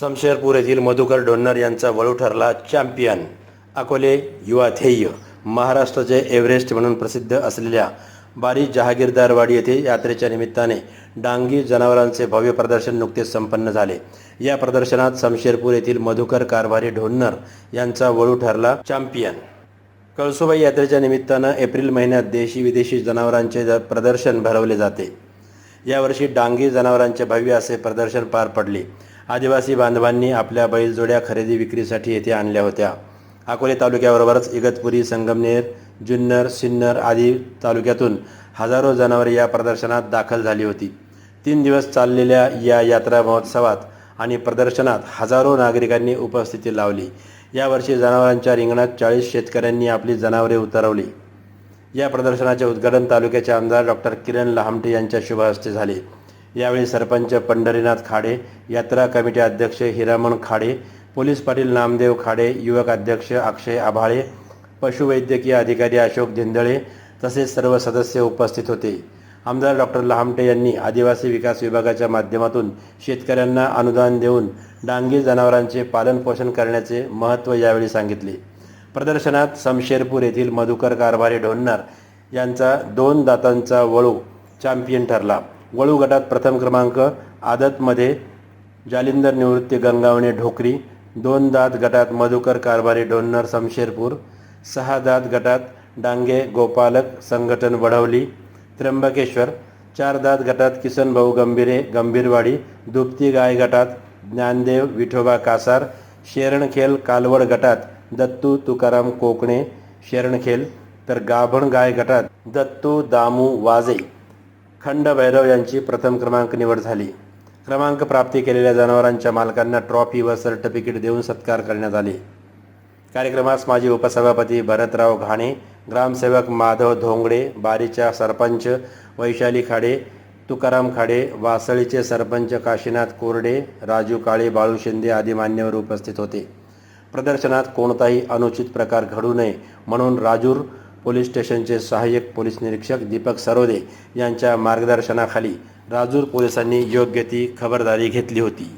समशेरपूर येथील मधुकर डोन्नर यांचा वळू ठरला चॅम्पियन. अकोले युवा ध्येय. महाराष्ट्राचे एव्हरेस्ट म्हणून प्रसिद्ध असलेल्या बारी जहागीरदारवाडी येथे यात्रेच्या निमित्ताने डांगी जनावरांचे भव्य प्रदर्शन नुकतेच संपन्न झाले. या प्रदर्शनात समशेरपूर येथील मधुकर कारभारी ढोन्नर यांचा वळू ठरला चॅम्पियन. कळसुबाई यात्रेच्या निमित्तानं एप्रिल महिन्यात देशी विदेशी जनावरांचे ज- प्रदर्शन भरवले जाते. यावर्षी डांगी जनावरांचे भव्य असे प्रदर्शन पार पडले. आदिवासी बांधवांनी आपल्या बैलजोड्या खरेदी विक्रीसाठी येथे आणल्या होत्या. अकोले तालुक्याबरोबरच इगतपुरी संगमनेर जुन्नर सिन्नर आदी तालुक्यातून हजारो जनावरे या प्रदर्शनात दाखल झाली होती. तीन दिवस चाललेल्या या यात्रा महोत्सवात आणि प्रदर्शनात हजारो नागरिकांनी उपस्थिती लावली. यावर्षी जनावरांच्या रिंगणात चाळीस शेतकऱ्यांनी आपली जनावरे उतरवली. या प्रदर्शनाचे उद्घाटन तालुक्याचे आमदार डॉक्टर किरण लहामटे यांच्या शुभहस्ते झाले. यावेळी सरपंच पंढरीनाथ खाडे यात्रा कमिटी अध्यक्ष हिरामण खाडे पोलीस पाटील नामदेव खाडे युवक अध्यक्ष अक्षय आभाळे पशुवैद्यकीय अधिकारी अशोक धिंदळे तसेच सर्व सदस्य उपस्थित होते. आमदार डॉक्टर लहामटे यांनी आदिवासी विकास विभागाच्या माध्यमातून शेतकऱ्यांना अनुदान देऊन डांगी जनावरांचे पालनपोषण करण्याचे महत्त्व यावेळी सांगितले. प्रदर्शनात समशेरपूर येथील मधुकर कारभारी ढोन्नर यांचा दोन दातांचा वळू चॅम्पियन ठरला. वळू गटात प्रथम क्रमांक आदतमध्ये जालिंदर निवृत्ती गंगावणे ढोकरी दोन दात गटात मधुकर कारभारी डोन्नर समशेरपूर सहा दात गटात डांगे गोपालक संघटन वढवली त्र्यंबकेश्वर चार दात गटात किसन भाऊ गंभीरे गंभीरवाडी दुपती गाय गटात ज्ञानदेव विठोबा कासार शेरणखेल कालवड गटात दत्तू तुकाराम कोकणे शेरणखेल तर गाभण गाय गटात दत्तू दामू वाजे. खंड भैरव यांची प्रथम क्रमांक निवड झाली. क्रमांक प्राप्ती केलेल्या जनावरांच्या मालकांना ट्रॉफी व सर्टिफिकेट देऊन सत्कार करण्यात आले. कार्यक्रमास माजी उपसभापती भरतराव घाणे ग्रामसेवक माधव धोंगडे बारीच्या सरपंच वैशाली खाडे तुकाराम खाडे वासळीचे सरपंच काशीनाथ कोरडे राजू काळे बाळू शिंदे आदी मान्यवर उपस्थित होते. प्रदर्शनात कोणताही अनुचित प्रकार घडू नये म्हणून राजूर पोलीस स्टेशनचे सहाय्यक पोलीस निरीक्षक दीपक सरोदे यांच्या मार्गदर्शनाखाली राजूर पोलिसांनी योग्य ती खबरदारी घेतली होती.